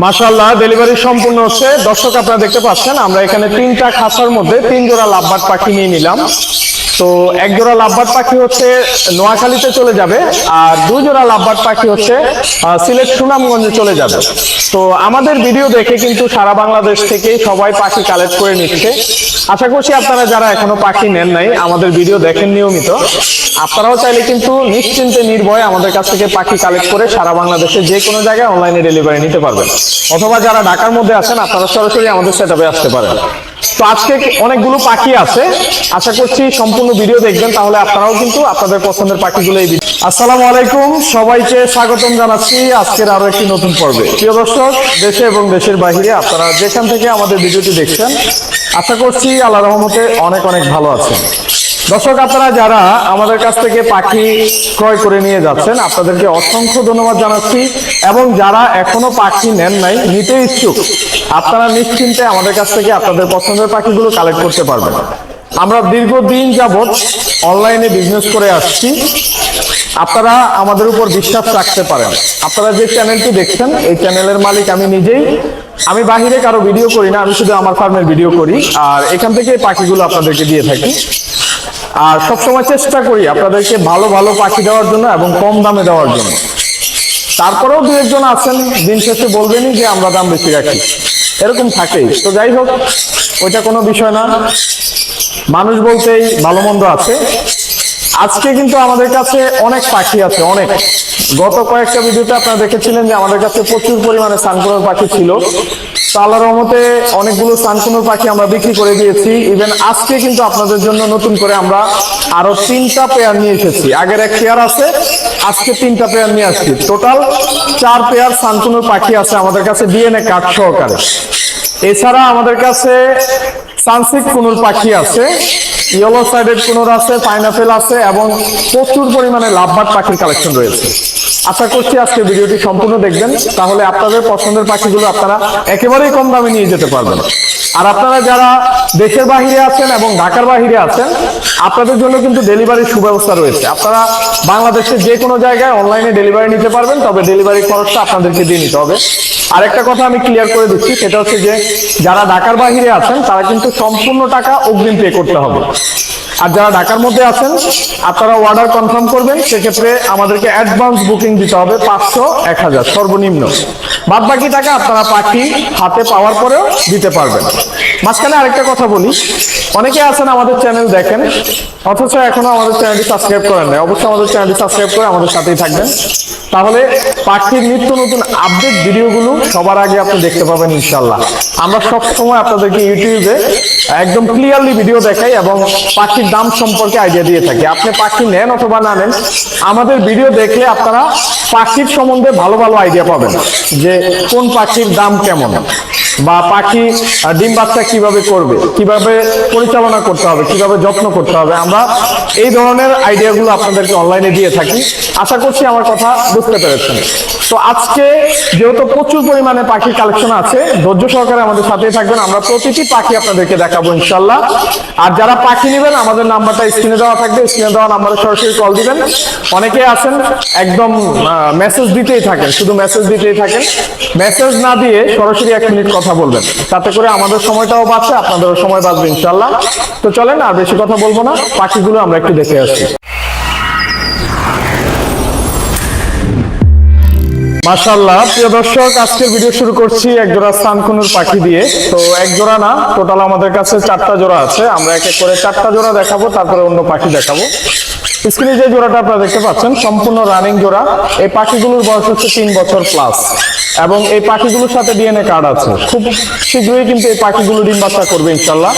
মাশাল্লাহ ডেলিভারি সম্পূর্ণ হচ্ছে। দর্শক আপনারা দেখতে পাচ্ছেন, আমরা এখানে তিনটা খাঁচার মধ্যে তিন জোড়া লাভবাট পাখি নিয়ে নিলাম। তো এক জোড়া পাখি হচ্ছে নোয়াখালীতে চলে যাবে, আর দুই জোড়া পাখি হচ্ছে সিলেট সুনামগঞ্জে চলে যাবে। তো আমাদের ভিডিও দেখে কিন্তু সারা বাংলাদেশ থেকেই সবাই পাখি কালেক্ট করে নিচ্ছে। আশা করছি আপনারা যারা এখনও পাখি নেন নাই, আমাদের ভিডিও দেখেন নিয়মিত। আপনারাও চাইলে কিন্তু নিশ্চিন্তে নির্ভয়ে আমাদের কাছ থেকে পাখি কালেক্ট করে সারা বাংলাদেশে যে কোনো জায়গায় অনলাইনে ডেলিভারি নিতে পারবেন। অথবা যারা ঢাকার মধ্যে আছেন, আপনারা সরাসরি আমাদের সেটআপে আসতে পারেন। তো আজকে অনেকগুলো পাখি আছে। আশা করছি সম্পূর্ণ ভিডিও দেখবেন, তাহলে আপনারাও কিন্তু আপনাদের পছন্দের পাখিগুলো এই আসসালামু আলাইকুম, সবাইকে স্বাগতম জানাচ্ছি আজকের আরও একটি নতুন পর্বে। প্রিয় দর্শক, দেশে এবং দেশের বাইরে আপনারা যেখান থেকে আমাদের ভিডিওটি দেখছেন, আশা করছি আল্লাহ রহমতে অনেক অনেক ভালো আছেন। দর্শক, আপনারা যারা আমাদের কাছ থেকে পাখি ক্রয় করে নিয়ে যাচ্ছেন, আপনাদেরকে অসংখ্য ধন্যবাদ জানাচ্ছি। এবং যারা এখনও পাখি নেন নাই, নিতে ইচ্ছুক, আপনারা নিশ্চিন্তে আমাদের কাছ থেকে আপনাদের পছন্দের পাখিগুলো কালেক্ট করতে পারবেন। আমরা দীর্ঘদিন যাবৎ অনলাইনে বিজনেস করে আসছি। আপনারা আমাদের উপর বিশ্বাস রাখতে পারেন। আপনারা যে চ্যানেলটি দেখছেন, এই চ্যানেলের মালিক আমি নিজেই। আমি বাহিরে কারও ভিডিও করি না, আমি শুধু আমার ফার্মের ভিডিও করি। আর এখান থেকে পাখিগুলো আপনাদেরকে দিয়ে থাকি। আর সবসময় চেষ্টা করি আপনাদেরকে ভালো ভালো পাখি দেওয়ার জন্য এবং কম দামে দেওয়ার জন্য। তারপরেও দু একজন আছেন, দিন শেষে বলবেনই যে আমরা দাম বেশি রাখি। এরকম থাকেই। তো যাই হোক, ওইটা কোনো বিষয় না। মানুষ বলতেই ভালো মন্দ আছে। আজকে কিন্তু আমাদের কাছে অনেক পাখি আছে, অনেক। গত কয়েকটা ভিডিওতে আপনারা দেখেছিলেন যে আমাদের কাছে প্রচুর পরিমাণে সানকুনোর পাখি ছিল। তো আল্লাহর রহমতে অনেকগুলো সানকুনোর পাখি আমরা বিক্রি করে দিয়েছি। ইভেন আজকে কিন্তু আপনাদের জন্য নতুন করে আমরা আরও তিনটা পেয়ার নিয়ে এসেছি। আগের এক পেয়ার আছে, আজকে তিনটা পেয়ার নিয়ে আসছি। টোটাল চার পেয়ার সানকুনোর পাখি আছে আমাদের কাছে ডিএনএ কার্ড সহকারে। এছাড়া আমাদের কাছে সানসিক কুনুর পাখি আছে ইয়েলো সাইডেড কুনুর আছে পাইনাপেল আছে এবং প্রচুর পরিমাণে লাভবাট পাখির কালেকশন রয়েছে। আশা করছি আজকে ভিডিওটি সম্পূর্ণ দেখবেন। তাহলে আপনাদের পছন্দের পাখিগুলো আপনারা একেবারেই কম দামে নিয়ে যেতে পারবেন। আর আপনারা যারা দেশের বাহিরে আছেন এবং ঢাকার বাহিরে আছেন, আপনাদের জন্য কিন্তু ডেলিভারির সুব্যবস্থা রয়েছে। আপনারা বাংলাদেশের যে কোনো জায়গায় অনলাইনে ডেলিভারি নিতে পারবেন, তবে ডেলিভারি খরচটা আপনাদেরকে দিয়ে নিতে হবে। আর একটা কথা আমি ক্লিয়ার করে দিচ্ছি, সেটা হচ্ছে যে যারা ঢাকার বাহিরে আছেন, তারা কিন্তু সম্পূর্ণ টাকা অগ্রিম পে করতে হবে। আর যারা ঢাকার মধ্যে আছেন, আপনারা অর্ডার কনফার্ম করবেন, সেক্ষেত্রে আমাদেরকে অ্যাডভান্স বুকিং দিতে হবে পাঁচশো এক হাজার, সর্বনিম্ন। বাদ বাকি টাকা আপনারা পাখি হাতে পাওয়ার পরেও দিতে পারবেন। মাঝখানে আরেকটা কথা বলি। অনেকে আছেন আমাদের চ্যানেল দেখেন, অথচ এখনও আমাদের চ্যানেলটি সাবস্ক্রাইব করেন নাই। অবশ্যই আমাদের চ্যানেলটি সাবস্ক্রাইব করে আমাদের সাথেই থাকবেন। তাহলে পাখির নিত্য নতুন আপডেট ভিডিওগুলো সবার আগে আপনি দেখতে পাবেন ইনশাল্লাহ আমরা সব সময় আপনাদেরকে ইউটিউবে একদম ক্লিয়ারলি ভিডিও দেখাই এবং পাখির দাম সম্পর্কে আইডিয়া দিয়ে থাকি। আপনি পাখি নেন অথবা না নেন, আমাদের ভিডিও দেখলে আপনারা পাখির সম্বন্ধে ভালো ভালো আইডিয়া পাবেন যে কোন পাখির দাম কেমন বা পাখি ডিম বাচ্চা কীভাবে করবে, কীভাবে পরিচালনা করতে হবে, কীভাবে যত্ন করতে হবে, আমরা এই ধরনের আইডিয়াগুলো আপনাদেরকে অনলাইনে দিয়ে থাকি। আশা করছি আমার কথা বুঝতে পেরেছেন। তো আজকে যেহেতু প্রচুর পরিমাণে পাখির কালেকশন আছে, ধৈর্য সহকারে আমাদের সাথেই থাকবেন। আমরা প্রতিটি পাখি আপনাদেরকে দেখাবো ইনশাল্লাহ। আর যারা পাখি নেবেন, আমাদের নাম্বারটা স্ক্রিনে দেওয়া থাকবে। স্ক্রিনে দেওয়া নাম্বারে সরাসরি কল দিবেন। অনেকে আছেন, একদম মেসেজ দিতেই থাকেন, শুধু মেসেজ দিতেই থাকেন। মেসেজ না দিয়ে সরাসরি এক মিনিট কথা বলবেন। তাতে করে আমাদের সময়টাও বাঁচে আপনাদেরও সময় বাঁচবে ইনশাল্লাহ তো চলেন, আর বেশি কথা বলব না পাখিগুলো আমরা একটু দেখে আসি। মাশাল্লাহ প্রিয় দর্শক, আজকের ভিডিও শুরু করছি এক জোড়া সানকুনুর পাখি দিয়ে। তো এক জোড়া না টোটাল আমাদের কাছে চারটা জোড়া আছে। আমরা এক এক করে চারটা জোড়া দেখাবো, তারপরে অন্য পাখি দেখাবো। স্ক্রিনে যে জোড়াটা আপনারা দেখতে পাচ্ছেন, সম্পূর্ণ রানিং জোড়া। এই পাখিগুলোর বয়স হচ্ছে তিন বছর প্লাস এবং এই পাখিগুলোর সাথে ডিএনএ কার্ড আছে। খুব শীঘ্রই কিন্তু এই পাখিগুলো ডিম বাচ্চা করবে ইনশাল্লাহ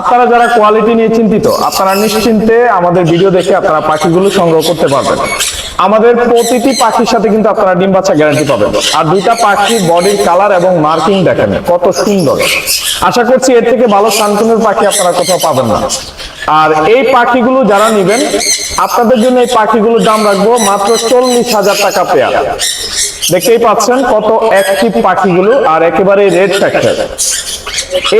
আপনারা যারা কোয়ালিটি নিয়ে চিন্তিত, আপনারা নিশ্চিন্তে আমাদের ভিডিও দেখে আপনারা পাখিগুলো সংগ্রহ করতে পারবেন। আমাদের প্রতিটি পাখির সাথে কিন্তু আপনারা ডিম বাচ্চা গ্যারান্টি পাবেন। আর দুইটা পাখির বডির কালার এবং মার্কিং দেখেন, কত সুন্দর। আশা করছি এর থেকে ভালো সানকুনের পাখি আপনারা কোথাও পাবেন না। আর এই পাখিগুলো যারা নেবেন, আপনাদের জন্য এই পাখিগুলোর দাম রাখব মাত্র চল্লিশ হাজার টাকা পেয়ার। দেখতেই পাচ্ছেন কত অ্যাক্টিভ পাখিগুলো, আর একেবারে রেড ফ্যাক্টর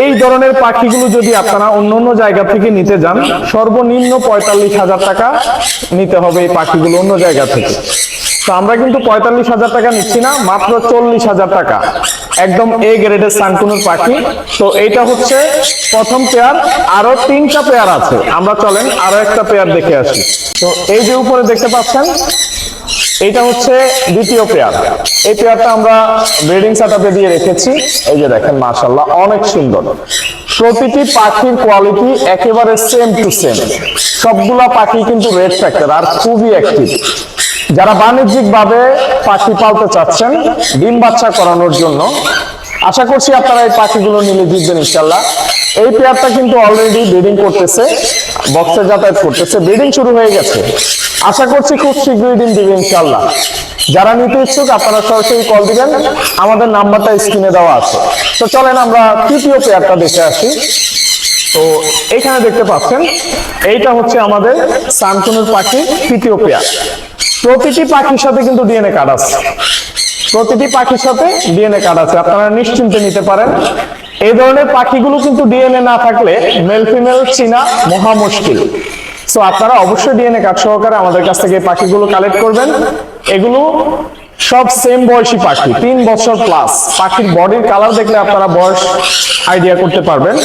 এই ধরনের পাখিগুলো যদি আপনারা অন্য অন্য জায়গা থেকে নিতে যান, সর্বনিম্ন পঁয়তাল্লিশ হাজার টাকা নিতে হবে এই পাখিগুলো অন্য জায়গা থেকে। তো আমরা কিন্তু পঁয়তাল্লিশ হাজার টাকা নিচ্ছি না, মাত্র চল্লিশ হাজার টাকা। একদম এ গ্রেডের সানকুনুর পাখি। তো এইটা হচ্ছে প্রথম পেয়ার আরও তিনটা পেয়ার আছে। আমরা চলেন আরও একটা পেয়ার দেখে আসি। তো এই যে উপরে দেখতে পাচ্ছেন এটা হচ্ছে দ্বিতীয় পেয়ার। এই পেয়ারটা আমরা ব্রিডিং সেটআপে দিয়ে রেখেছি। এই যে দেখেন মাশাল্লাহ অনেক সুন্দর। প্রতিটি পাখির কোয়ালিটি একেবারে সেম টু সেম সবগুলা পাখি কিন্তু রেড ফ্যাক্টর আর খুবই অ্যাক্টিভ যারা বাণিজ্যিক ভাবে পাখি পালতে চাচ্ছেন, ডিম বাচ্চা করানোর জন্য, আশা করছি আপনারা এই পাখিগুলো নিলে জিতবেন ইনশাল্লাহ এই পেয়ারটা কিন্তু অলরেডি ব্রিডিং করতেছে, বক্সে যাতায়াত করতেছে। ব্রিডিং শুরু হয়ে গেছে। আশা করছি খুব শীঘ্রই দিন দিবে ইনশাল্লাহ যারা নিতে ইচ্ছুক, আপনারা সরাসরি কল দিবেন। আমাদের নাম্বারটা স্ক্রিনে দেওয়া আছে। তো চলেন আমরা তৃতীয় পেয়ারটা দেখে আসি। তো এখানে দেখতে পাচ্ছেন, এইটা হচ্ছে আমাদের সানকুনুর পাখির তৃতীয় পেয়ার। প্রতিটি পাখির সাথে কিন্তু ডিএনএ কার্ড আছে। প্রতিটি পাখির সাথে ডিএনএ কার্ড আছে। আপনারা নিশ্চিন্তে নিতে পারেন। এই ধরনের পাখিগুলো কিন্তু ডিএনএ না থাকলে মেল ফিমেল, চিনা, মহা মুশকিল। সো আপনারা অবশ্যই ডিএনএ কার্ড সহকারে আমাদের কাছ থেকে পাখিগুলো কালেক্ট করবেন। এগুলো সব সেম বয়সী পাখি, তিন বছর প্লাস পাখির বডির কালার দেখলে আপনারা বয়স আইডিয়া করতে পারবেন।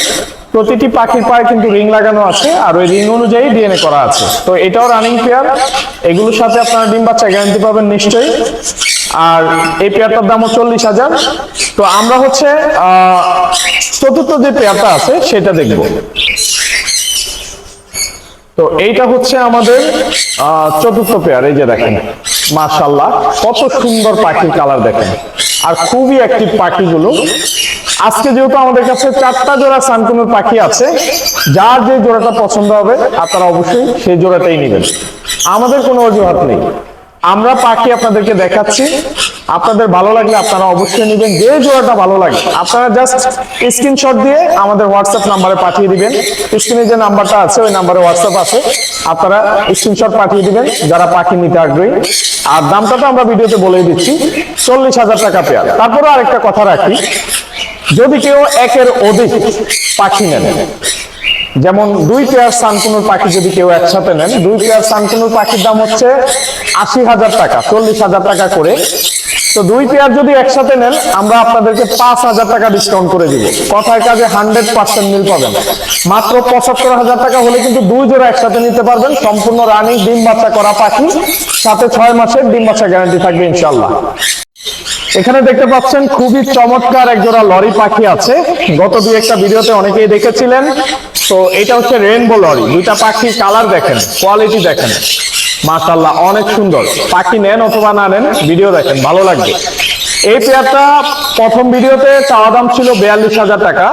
প্রতিটি পাখির পায়ে কিন্তু রিং লাগানো আছে আর ওই রিং অনুযায়ী ডিএনএ করা আছে। তো এটাও রানিং পেয়ার এগুলোর সাথে আপনারা ডিম বাচ্চা গ্যারান্টি পাবেন নিশ্চয়ই। আর এই পেয়ারটার দামও চল্লিশ হাজার। তো আমরা হচ্ছে চতুর্থ যে পেয়ারটা আছে, সেটা দেখব। তো এইটা হচ্ছে আমাদের চতুর্থ পেয়ার এই যে দেখেন মাশাল্লাহ কত সুন্দর পাখির কালার দেখেন। আর খুবই অ্যাক্টিভ পাখিগুলো। আজকে যেহেতু আমাদের কাছে চারটা জোড়া সানকুনুর পাখি আছে, যার যে জোড়াটা পছন্দ হবে, আপনারা অবশ্যই সেই জোড়াটাই নেবেন। আমাদের কোনো অজুহাত নেই। আমরা পাখি আপনাদেরকে দেখাচ্ছি আপনাদের ভালো লাগলে আপনারা অবশ্যই নেবেন। যে জোড়াটা ভালো লাগে, আপনারা জাস্ট স্ক্রিনশট দিয়ে আমাদের হোয়াটসঅ্যাপ নাম্বারে পাঠিয়ে দিবেন। স্ক্রিনে যে নাম্বারটা আছে, ওই নাম্বারে হোয়াটসঅ্যাপ আছে। আপনারা স্ক্রিনশট পাঠিয়ে দিবেন, যারা পাখি নিতে আগ্রহী। আর দামটা তো আমরা ভিডিওতে বলেই দিচ্ছি, চল্লিশ হাজার টাকা পেয়ার। তারপরে আরেকটা কথা রাখি, যদি কেউ একের অধিক পাখি নেন, যেমন দুই পেয়ার সানকুনুর পাখি যদি কেউ একসাথে নেন, দুই পেয়ার সানকুনুর পাখির দাম হচ্ছে আশি হাজার টাকা, চল্লিশ হাজার টাকা করে তো দুই পেয়ার যদি একসাথে নেন, আমরা আপনাদেরকে পাঁচ হাজার টাকা ডিসকাউন্ট করে দিব। কথায় কাজে হান্ড্রেড পার্সেন্ট মিল পাবেন। মাত্র পঁচাত্তর হাজার টাকা হলে কিন্তু দুই জোড়া একসাথে নিতে পারবেন। সম্পূর্ণ রানিং ডিম বাচ্চা করা পাখি। সাথে ছয় মাসের ডিম বাচ্চা গ্যারান্টি থাকবে ইনশাল্লাহ এখানে দেখতে পাচ্ছেন খুবই চমৎকার এক জোড়া লরি পাখি আছে। গত দুই একটা ভিডিওতে অনেকেই দেখেছিলেন। তো এটা হচ্ছে রেনবো লরি। দুইটা পাখি কালার দেখেন কোয়ালিটি দেখেন। মাশাল্লাহ অনেক সুন্দর। পাখি নেন অথবা না নেন, ভিডিও দেখেন, ভালো লাগবে। এই পেয়ারটা প্রথম ভিডিওতে চাওয়া দাম ছিল বিয়াল্লিশ হাজার টাকা।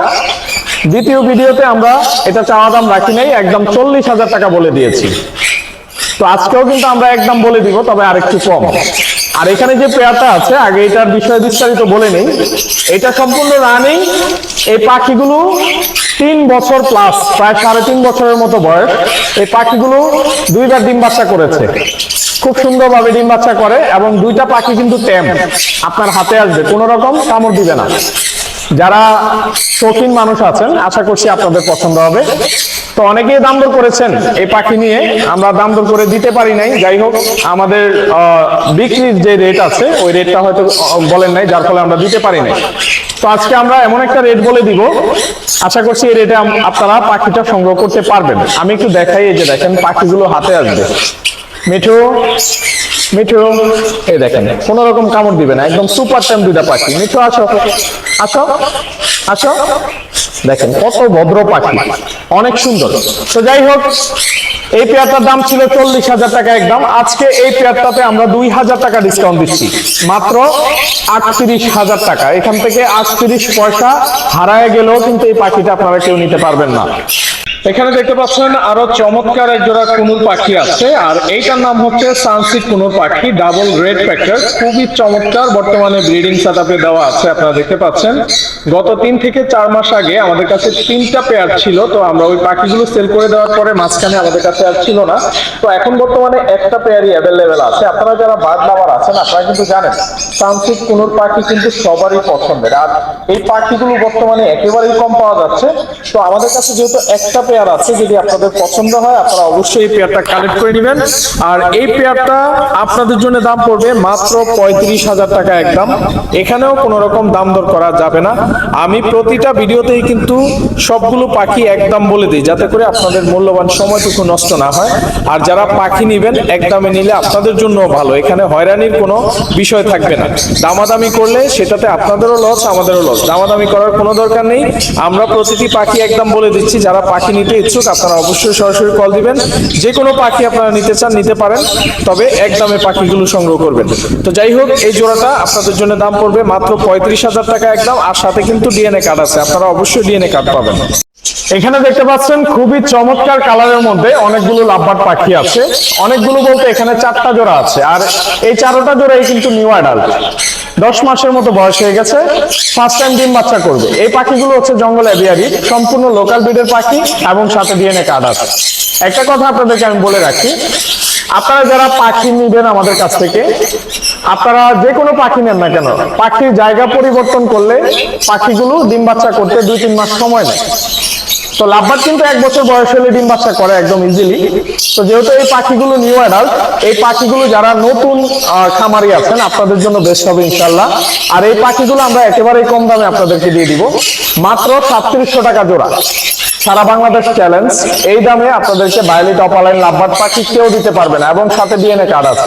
দ্বিতীয় ভিডিওতে আমরা এটা চাওয়া দাম রাখি নাই, একদম চল্লিশ হাজার টাকা বলে দিয়েছি। তো আজকেও কিন্তু আমরা একদম বলে দিব, তবে আরেকটু কম। আর এখানে যে পেয়ারটা আছে, আগে এটার বিষয়ে বিস্তারিত বলে নেই। এটা সম্পূর্ণ রানিং, এই পাখিগুলো তিন বছর প্লাস প্রায় সাড়ে তিন বছরের মতো বয়স। এই পাখিগুলো দুইবার ডিম বাচ্চা করেছে। খুব সুন্দরভাবে ডিম বাচ্চা করে এবং দুইটা পাখি কিন্তু ট্যাম আপনার হাতে আসবে, কোনো রকম কামড় দিবে না। যারা শৌখিন মানুষ আছেন, আশা করছি আপনাদের পছন্দ হবে। তো অনেকেই দাম দর করেছেন এই পাখি নিয়ে। আমরা দাম দর করে দিতে পারি নাই। যাই হোক, আমাদের বিক্রির যে রেট আছে, ওই রেটটা হয়তো বলেন নাই, যার ফলে আমরা দিতে পারি নাই। তো আজকে আমরা এমন একটা রেট বলে দিব। আশা করছি এই রেটে আপনারা পাখিটা সংগ্রহ করতে পারবেন। আমি একটু দেখাই, এই যে দেখেন, পাখিগুলো হাতে আসবে। মিঠু মিঠু, এই দেখেন, কোন রকম কামড় দিবে না। একদম সুপার টাইম দুইটা পাখি। মিঠু আসো আসো আসো। দেখেন কত ভদ্র পাখি। অনেক সুন্দর। তো যাই হোক, এই পেয়ারটার দাম ছিল চল্লিশ হাজার টাকা একদম। আজকে এই পেয়ারটাতে আমরা দুই হাজার টাকা ডিসকাউন্ট দিচ্ছি। মাত্র আটত্রিশ হাজার টাকা। এখান থেকে আটত্রিশ পয়সা হারায় গেলেও কিন্তু এই পাখিটা আপনারা কেউ নিতে পারবেন না। এখানে দেখতে পাচ্ছেন, আরও চমৎকার এক জোড়া কুনুর পাখি আছে, আর এইটার নাম হচ্ছে সানসিট কুনুর পাখি, ডাবল রেড ফ্যাক্টর খুবই চমৎকার, বর্তমানে ব্রিডিং সেটআপে দেওয়া আছে, আপনারা দেখতে পাচ্ছেন। গত তিন থেকে চার মাস আগে আমাদের কাছে তিনটা পেয়ার ছিল, তো আমরা ওই পাখিগুলো সেল করে দেওয়ার পরে মাঝখানে আমাদের কাছে আর ছিল না। তো এখন বর্তমানে একটা পেয়ারই অ্যাভেলেবেল আছে। আপনারা যারা বার্ড লাভার আছেন, আপনারা কিন্তু জানেন সানসিট কুনুর পাখি কিন্তু সবারই পছন্দের। আর এই পাখিগুলো বর্তমানে একেবারেই কম পাওয়া যাচ্ছে। তো আমাদের কাছে যেহেতু একটা পেয়ার আছে, যদি আপনাদের পছন্দ হয়, আপনারা অবশ্যই এই পেয়ারটা কালেক্ট করে নেবেন। আর এই পেয়ারটা আপনাদের জন্য দাম পড়বে মাত্র পঁয়ত্রিশ হাজার টাকা একদম। এখানেও কোনো রকম দাম দর করা যাবে না। আমি প্রতিটা ভিডিওতেই কিন্তু সবগুলো পাখি একদম বলে দিই, যাতে করে আপনাদের মূল্যবান সময়টুকু নষ্ট না হয়। আর যারা পাখি নেবেন একদমে নিলে আপনাদের জন্য ভালো। এখানে হয়রানির কোনো বিষয় থাকবে না। দামাদামি করলে সেটাতে আপনাদেরও লস আমাদেরও লস দামাদামি করার কোনো দরকার নেই। আমরা প্রতিটি পাখি একদম বলে দিচ্ছি, যারা পাখি নিতে ইচ্ছুক, আপনারা অবশ্যই সরাসরি কল দিবেন। যে কোনো পাখি আপনারা নিতে চান, নিতে পারেন। তবে একদমে পাখিগুলো সংগ্রহ করবেন। তো যাই হোক, এই জোড়াটা আপনাদের জন্য দাম পড়বে মাত্র পঁয়ত্রিশ হাজার টাকা একদম, আর সাথে কিন্তু ডিএনএ কার্ড আছে। আপনারা অবশ্যই ডিএনএ কার্ড পাবেন। এখানে দেখতে পাচ্ছেন খুবই চমৎকার কালারের মধ্যে অনেকগুলো লাভবার পাখি আছে। অনেকগুলো বলতে এখানে চারটা জোড়া আছে। আর এই চারোটা জোড়াই কিন্তু নিউ অ্যাডাল্ট। দশ মাসের মতো বয়স হয়ে গেছে। ফার্স্ট টাইম ডিম বাচ্চা করবে। এই পাখিগুলো হচ্ছে জঙ্গল এভিয়ারি। সম্পূর্ণ লোকাল ব্রিডের পাখি এবং সাথে ডিএনএ কার্ড আছে। একটা কথা আপনাদেরকে আমি বলে রাখি, আপনারা যারা পাখি নিবেন আমাদের কাছ থেকে, আপনারা যে কোনো পাখি নেন না কেন, পাখির জায়গা পরিবর্তন করলে পাখিগুলো ডিম বাচ্চা করতে দুই তিন মাস সময় নেয়। তো লাভবার কিন্তু এক বছর বয়স হলে ডিম বাচ্চা করে একদম ইজিলি তো যেহেতু এই পাখিগুলো নিউ অ্যাডাল্ট এই পাখিগুলো যারা নতুন খামারি আছেন, আপনাদের জন্য বেস্ট হবে ইনশাল্লাহ আর এই পাখিগুলো আমরা একেবারেই কম দামে আপনাদেরকে দিয়ে দিব। মাত্র সাতত্রিশশো টাকা জোড়া। সারা বাংলাদেশ চ্যালেঞ্জ এই দামে আপনাদেরকে ভায়োলেট অপালাইন লাভবার্ড পাখি কেউ দিতে পারবে না। এবং সাথে ডিএনএ কার্ড আছে।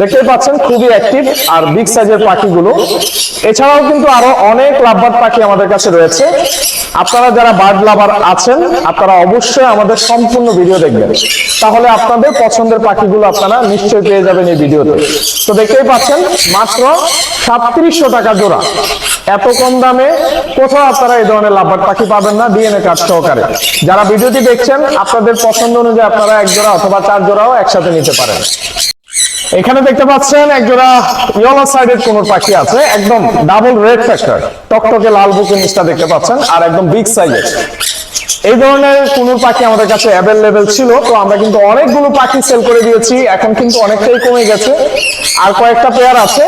দেখতেই পাচ্ছেন, খুবই অ্যাক্টিভ আর বিগ সাইজের পাখিগুলো। এছাড়াও কিন্তু আরও অনেক লাভবার্ড পাখি আমাদের কাছে রয়েছে। আপনারা যারা বার্ড লাভার আছেন, আপনারা অবশ্যই আমাদের সম্পূর্ণ ভিডিও দেখবেন। তাহলে আপনাদের পছন্দের পাখিগুলো আপনারা নিশ্চয়ই পেয়ে যাবেন এই ভিডিওতে তো দেখতেই পাচ্ছেন, মাত্র সাতত্রিশশো টাকা জোড়া। এত কম দামে কোথাও আপনারা এই ধরনের লাভবার্ড পাখি পাবেন না ডিএনএ কার্ড সহকারে। যারা ভিডিওটি দেখছেন, আপনাদের পছন্দ অনুযায়ী আপনারা এক জোড়া অথবা চার জোড়াও একসাথে নিতে পারেন। এখানে দেখতে পাচ্ছেন একজোড়া ইয়েলো সাইডের কোন পাখি আছে, একদম ডাবল রেড ফ্যাক্টর টকটকে লাল বুকের নিচটা দেখতে পাচ্ছেন, আর একদম বিগ সাইজের এই ধরনের কুনুর পাখি আমাদের কাছে অ্যাভেলেবেল ছিল, তো আমরা কিন্তু অনেকগুলো পাখি সেল করে দিয়েছি, এখন কিন্তু অনেকটাই কমে গেছে। আর কয়েকটা পেয়ার আছে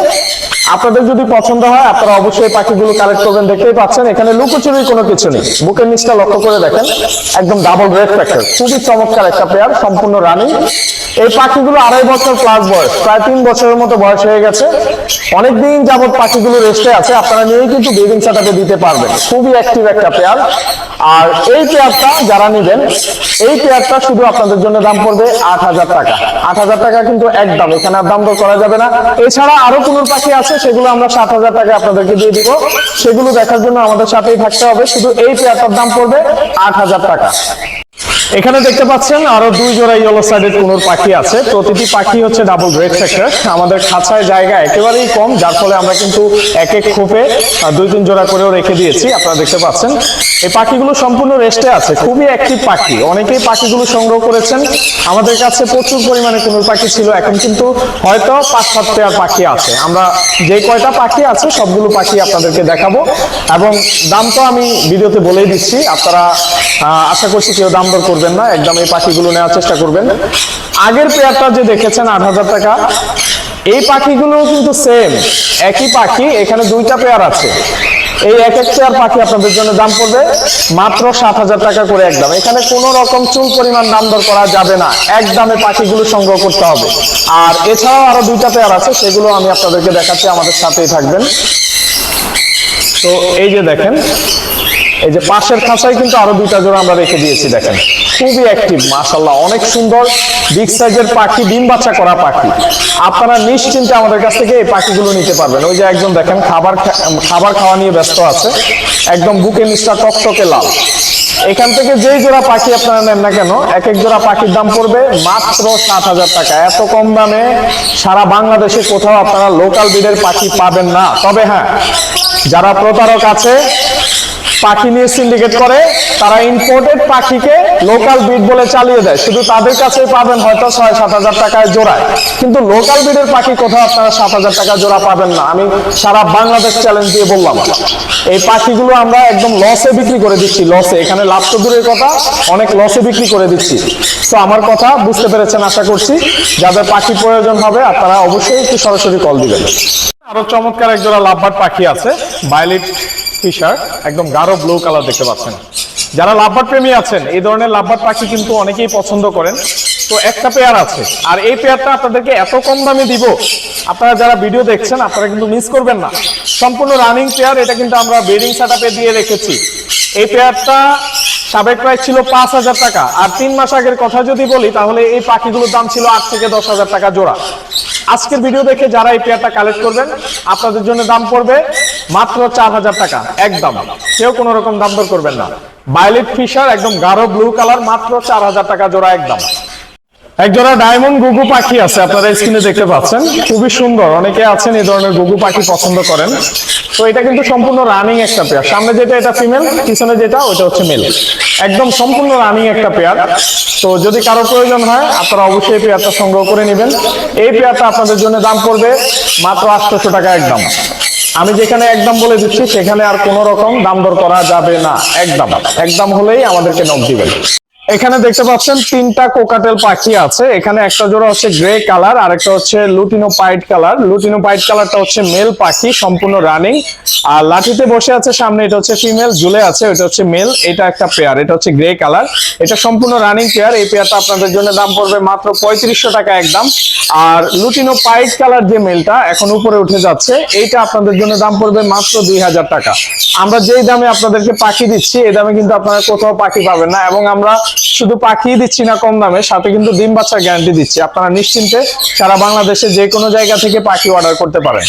আপনাদের যদি পছন্দ হয়, আপনারা অবশ্যই পাখিগুলো কালেক্ট করবেন, দেখতেই পাচ্ছেন। এখানে লুকোচুরির কোনো কিছু নেই। বুকের নিচটা লক্ষ্য করে দেখেন, একদম ডাবল রেড ফ্যাক্টর খুবই চমৎকার একটা পেয়ার সম্পূর্ণ রানিং। এই পাখিগুলো আড়াই বছর প্লাস বয়স, প্রায় তিন বছরের মতো বয়স হয়ে গেছে। অনেকদিন যাবত পাখিগুলো রেস্টে আছে, আপনারা নিয়েই কিন্তু ব্রিডিং সেটআপে দিতে পারবেন। খুবই অ্যাক্টিভ একটা পেয়ার আর এই চেয়ারটা যারা নেবেন, এই চেয়ারটা শুধু আপনাদের জন্য দাম পড়বে আট হাজার টাকা। আট হাজার টাকা কিন্তু একদম, এখানে আর দাম দর করা যাবে না। এছাড়া আরও কোন পাখি আছে, সেগুলো আমরা সাত হাজার টাকা আপনাদেরকে দিয়ে দিব। সেগুলো দেখার জন্য আমাদের সাথেই থাকতে হবে। শুধু এই চেয়ারটার দাম পড়বে আট হাজার টাকা। এখানে দেখতে পাচ্ছেন আরও দুই জোড়া ইয়েলো সাইডেড কোনোর পাখি আছে। প্রতিটি পাখি হচ্ছে ডাবল রেড সেক্টর আমাদের খাঁচায় জায়গা একেবারেই কম, যার ফলে আমরা কিন্তু এক এক খোপে দুই তিন জোড়া করেও রেখে দিয়েছি, আপনারা দেখতে পাচ্ছেন। এই পাখিগুলো সম্পূর্ণ রেস্টে আছে, খুবই অ্যাক্টিভ পাখি। অনেকেই পাখিগুলো সংগ্রহ করেছেন। আমাদের কাছে প্রচুর পরিমাণে কোনোর পাখি ছিল, এখন কিন্তু হয়তো পাঁচ সাত পেয়ার পাখি আছে। আমরা যে কয়টা পাখি আছে, সবগুলো পাখি আপনাদেরকে দেখাবো। এবং দাম তো আমি ভিডিওতে বলেই দিচ্ছি, আপনারা আশা করছি কেউ দাম দর করবেন না, একদম এই পাখিগুলো নেওয়ার চেষ্টা করবেন। আগের পেয়ারটা যে দেখেছেন, আট হাজার টাকা, এই পাখিগুলো কিন্তু সেম একই পাখি, এখানে দুইটা পেয়ার আছে। এই এক এক পেয়ার পাখি আপনাদের জন্য দাম পড়বে মাত্র সাত হাজার টাকা করে একদম। এখানে কোনো রকম চুল পরিমাণ দাম দর করা যাবে না এক দামে পাখিগুলো সংগ্রহ করতে হবে। আর এছাড়াও আরও দুইটা পেয়ার আছে, সেগুলো আমি আপনাদেরকে দেখাচ্ছি, আমাদের সাথেই থাকবেন। তো এই যে দেখেন এই যে পাশের খাঁচায় কিন্তু আরও দুইটা জোড়া আমরা রেখে দিয়েছি, দেখেন। খুবই অ্যাক্টিভ মাশাল্লাহ অনেক সুন্দর বিগ সাইজের পাখি, ডিম বাচ্চা করা পাখি। আপনারা নিশ্চিন্তে আমাদের কাছ থেকে এই পাখিগুলো নিতে পারবেন। ওই যে একজন দেখেন, খাবার খাবার খাওয়া নিয়ে ব্যস্ত আছে। একদম বুকে নিচটা টকটকে লাল। এখান থেকে যেই জোড়া পাখি আপনারা নেন না কেন, এক এক জোড়া পাখির দাম পড়বে মাত্র সাত হাজার টাকা। এত কম দামে সারা বাংলাদেশে কোথাও আপনারা লোকাল ব্রিডের পাখি পাবেন না। তবে হ্যাঁ যারা প্রতারক আছে পাখি নিয়ে সিন্ডিকেট করে, তারা ইম্পোর্টেড পাখিকে লোকাল ব্রিড বলে চালিয়ে দেয়। শুধু তাদের কাছেই পাবেন হয়তো ছয়, সাত হাজার টাকায় জোড়ায়। কিন্তু লোকাল ব্রিডের পাখি কোথাও আপনারা সাত হাজার টাকা জোড়া পাবেন না। আমি সারা বাংলাদেশ চ্যালেঞ্জ দিয়ে বললাম। এই পাখিগুলো আমরা একদম লসে বিক্রি করে দিচ্ছি লসে এখানে লাভ তো দূরের কথা, অনেক লসে বিক্রি করে দিচ্ছি। তো আমার কথা বুঝতে পেরেছেন, আশা করছি যাদের পাখি প্রয়োজন হবে আর তারা অবশ্যই একটু সরাসরি কল দিবেন। আরও চমৎকার একজোড়া লাভবার পাখি আছে ভায়োলেট ফিশার একদম গাঢ় ব্লু কালার দেখতে পাচ্ছেন। যারা লাভবাট প্রেমী আছেন, এই ধরনের লাভবার পাখি কিন্তু অনেকেই পছন্দ করেন। তো একটা পেয়ার আছে। আর এই পেয়ারটা আপনাদেরকে এত কম দামে দিব, আপনারা যারা ভিডিও দেখছেন, আপনারা কিন্তু মিস করবেন না। সম্পূর্ণ রানিং পেয়ার এটা কিন্তু আমরা ব্রিডিং সেটআপে দিয়ে রেখেছি। এই পেয়ারটা সাবেক প্রাইস ছিল পাঁচ হাজার টাকা। আর তিন মাস আগের কথা যদি বলি, তাহলে এই পাখিগুলোর দাম ছিল আট থেকে দশ হাজার টাকা জোড়া। আজকের ভিডিও দেখে যারা এই পেয়ারটা কালেক্ট করবেন, আপনাদের জন্য দাম পড়বে মাত্র চার হাজার টাকা, একদম। কেউ কোনো রকম দাম দর করবেন না। ভায়োলেট ফিশার একদম গাঢ় ব্লু কালার, মাত্র চার হাজার টাকা জোড়া, একদম। একজোড়া ডায়মন্ড গুগু পাখি আছে, আপনারা স্ক্রিনে দেখতে পাচ্ছেন। খুবই সুন্দর, অনেকে আছেন এই ধরনের গুগু পাখি পছন্দ করেন। তো এটা কিন্তু সম্পূর্ণ রানিং একটা পেয়ার। সামনে যেটা, এটা ফিমেল, পিছনে যেটা ওটা হচ্ছে মেল। একদম সম্পূর্ণ রানিং একটা পেয়ার। তো যদি কারও প্রয়োজন হয়, আপনারা অবশ্যই এই পেয়ারটা সংগ্রহ করে নেবেন। এই পেয়ারটা আপনাদের জন্য দাম পড়বে মাত্র আটশোশো টাকা, একদম। আমি যেখানে একদম বলে দিচ্ছি, সেখানে আর কোনো রকম দাম দর করা যাবে না। একদম। একদম হলেই আমাদেরকে নক দিবেন। এখানে দেখতে পাচ্ছেন তিনটা কোকাটেল পাখি আছে। এখানে একটা জোড়া হচ্ছে গ্রে কালার আর একটা হচ্ছে lutino pied colour. Lutino pied কালারটা হচ্ছে মেল পাখি, সম্পূর্ণ রানিং। আর লাঠিতে বসে আছে সামনে এটা হচ্ছে ফিমেল, ঝুলে আছে এটা হচ্ছে মেল, এটা একটা পেয়ার, এটা হচ্ছে গ্রে কালার। এটা সম্পূর্ণ রানিং পেয়ার, এই পেয়ারটা আপনাদের জন্য দাম পড়বে মাত্র পঁয়ত্রিশশো টাকা একদম। আর লুটিনো পাইট কালার যে মেলটা এখন উপরে উঠে যাচ্ছে, এইটা আপনাদের জন্য দাম পড়বে মাত্র দুই হাজার টাকা। আমরা যেই দামে আপনাদেরকে পাখি দিচ্ছি এই দামে কিন্তু আপনারা কোথাও পাখি পাবেন না। এবং আমরা শুধু পাখি দিচ্ছি না কম দামে, সাথে কিন্তু ডিম বাচ্চার গ্যারান্টি দিচ্ছি। আপনারা নিশ্চিন্তে সারা বাংলাদেশে যে কোনো জায়গা থেকে পাখি অর্ডার করতে পারেন।